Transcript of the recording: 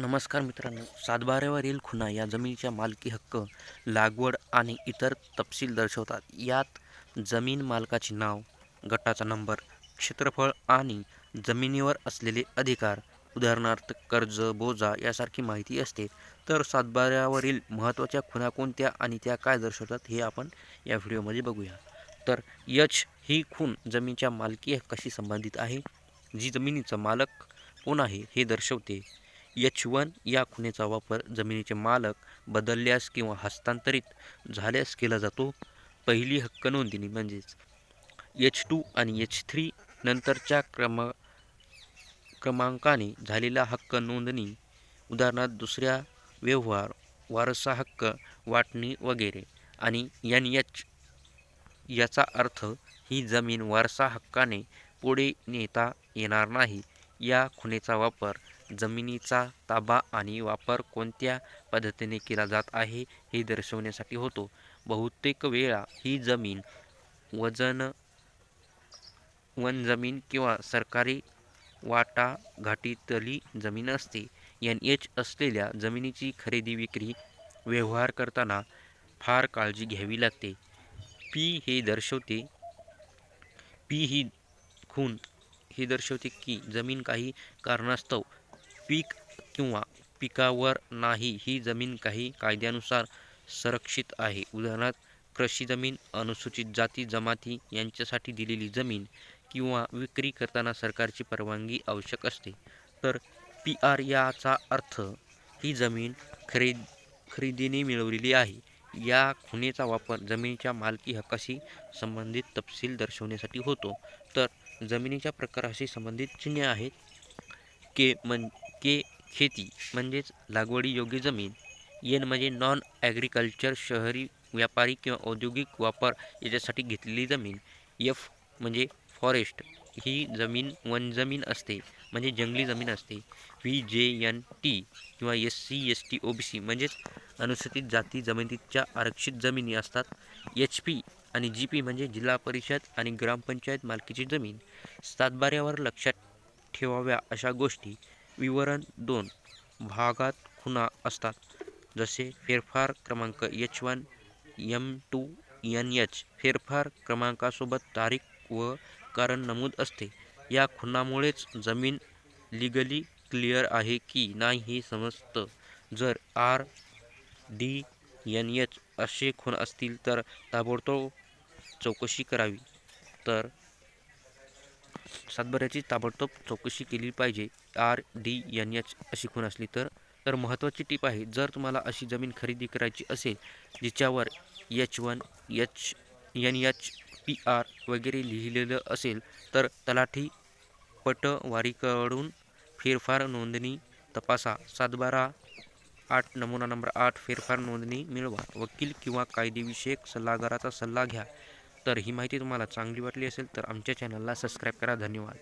नमस्कार मित्रांनो. सातबाऱ्यावरील खुणा या जमिनीच्या मालकी हक्क लागवड आणि इतर तपशील दर्शवतात. यात जमीन मालकाचे नाव गटाचा नंबर क्षेत्रफळ आणि जमिनीवर असलेले अधिकार उदाहरणार्थ कर्ज बोजा यासारखी माहिती असते. तर सातबाऱ्यावरील महत्त्वाच्या खुणा कोणत्या आणि त्या काय दर्शवतात हे आपण या व्हिडिओमध्ये बघूया. तर यच ही खूण जमिनीच्या मालकी हक्काशी संबंधित आहे. जी जमिनीचा मालक कोण आहे हे दर्शवते. एच वन या खुणेचा वापर जमिनीचे मालक बदलल्यास किंवा हस्तांतरित झाल्यास केला जातो. पहिली हक्क नोंदणी म्हणजेच एच टू आणि एच थ्री नंतरच्या क्रम क्रमांकाने झालेला हक्क नोंदणी उदाहरणार्थ दुसऱ्या व्यवहार वारसा हक्क वाटणी वगैरे आणि एन एच याचा अर्थ ही जमीन वारसा हक्काने पुढे नेता येणार नाही. या खुणेचा वापर जमिनीचा ताबा आणि वापर कोणत्या पद्धतीने केला जात आहे हे दर्शवण्यासाठी होतो. बहुतेक वेळा ही जमीन वजन वन जमीन किंवा सरकारी वाटाघाटीतली जमीन असते. एन एच असलेल्या जमिनीची खरेदी विक्री व्यवहार करताना फार काळजी घ्यावी लागते. पी हे दर्शवते. पी ही खून हे दर्शवते की जमीन काही कारणास्तव पीक किंवा पिकावर नाही. ही जमीन काही कायद्यानुसार संरक्षित आहे. उदाहरणार्थ कृषी जमीन अनुसूचित जाती जमाती यांच्यासाठी दिलेली जमीन किंवा विक्री करताना सरकारची परवानगी आवश्यक असते. तर पी आर याचा अर्थ ही जमीन खरेद खरेदीने मिळवलेली आहे. या खुणेचा वापर जमिनीच्या मालकी हक्काशी संबंधित तपशील दर्शवण्यासाठी होतो. जमिनीच्या प्रकाराशी संबंधित चिन्हे आहेत. के मन के खेती म्हणजेच लागवडीयोग्य जमीन. येन म्हणजे नॉन ॲग्रिकल्चर शहरी व्यापारी किंवा औद्योगिक वापर याच्यासाठी घेतलेली जमीन. एफ म्हणजे फॉरेस्ट ही जमीन वन जमीन असते म्हणजे जंगली जमीन असते. व्ही जे एन टी किंवा S C S T O B C म्हणजेच अनुसूचित जाती जमिनीच्या आरक्षित जमिनी असतात. एच पी आणि जी पी म्हणजे जिल्हा परिषद आणि ग्रामपंचायत मालकीची जमीन. सातबाऱ्यावर लक्षात ठेवाव्या अशा गोष्टी विवरण दोन भागात खुणा असतात. जसे फेरफार क्रमांक H one M two N H. फेरफार क्रमांकासोबत तारीख व कारण नमूद असते. या खुणामुळेच जमीन लिगली क्लिअर आहे की नाही हे समजतं. जर आर डी एन एच असे खूण असतील तर ताबडतोब चौकशी करावी. तर सातबाऱ्याची ताबडतोब चौकशी केली पाहिजे. आर डी एन एच अशी खून असली तर तर महत्त्वाची टीप आहे जर तुम्हाला अशी जमीन खरेदी करायची असेल जिच्यावर H one H N H P R वगैरे लिहिलेलं असेल तर तलाठी पटवारीकडून फेरफार नोंदणी तपासा. सातबारा आठ नमुना नंबर आठ फेरफार नोंदणी मिळवा. वकील किंवा कायदेविषयक सल्लागाराचा सल्ला घ्या. तर ही माहिती तुम्हाला चांगली वाटली असेल तर आमच्या चॅनलला सबस्क्राईब करा. धन्यवाद.